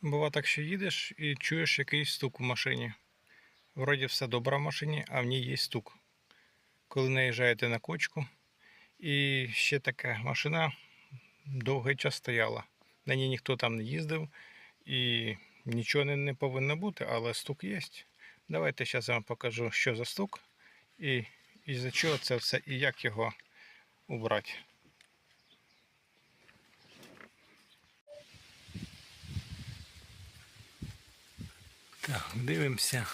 Бува так, що їдеш і чуєш якийсь стук в машині. Вроді все добре в машині, а в ній є стук. Коли наїжджаєте на кочку. І ще така машина довгий час стояла. На ній ніхто там не їздив і нічого не, повинно бути, але стук є. Давайте зараз я вам покажу, що за стук і, і за чого це все, і як його убрати. Так, дивимося.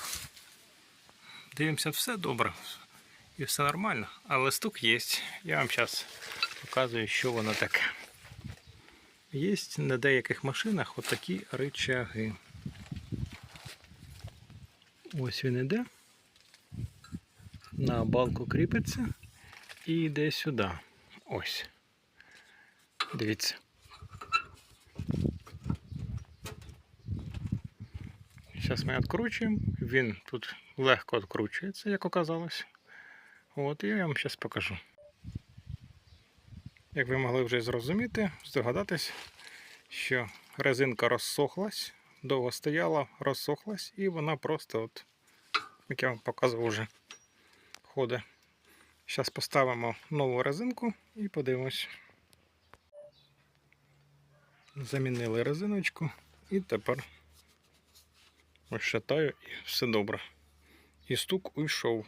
Дивимося, все добре. І все нормально. Але стук є. Я вам зараз показую, що воно таке. Є на деяких машинах отакі рычаги. Ось він іде. На балку кріпиться і йде сюди. Ось. Дивіться. Зараз ми відкручуємо. Він тут легко відкручується, як оказалось. От, і я вам зараз покажу. Як ви могли вже зрозуміти, здогадатись, що резинка розсохлась, довго стояла, розсохлась, і вона просто, от, як я вам показував, вже ходить. Зараз поставимо нову резинку і подивимось. Замінили резиночку і тепер ось шатаю і все добре. І стук уйшов.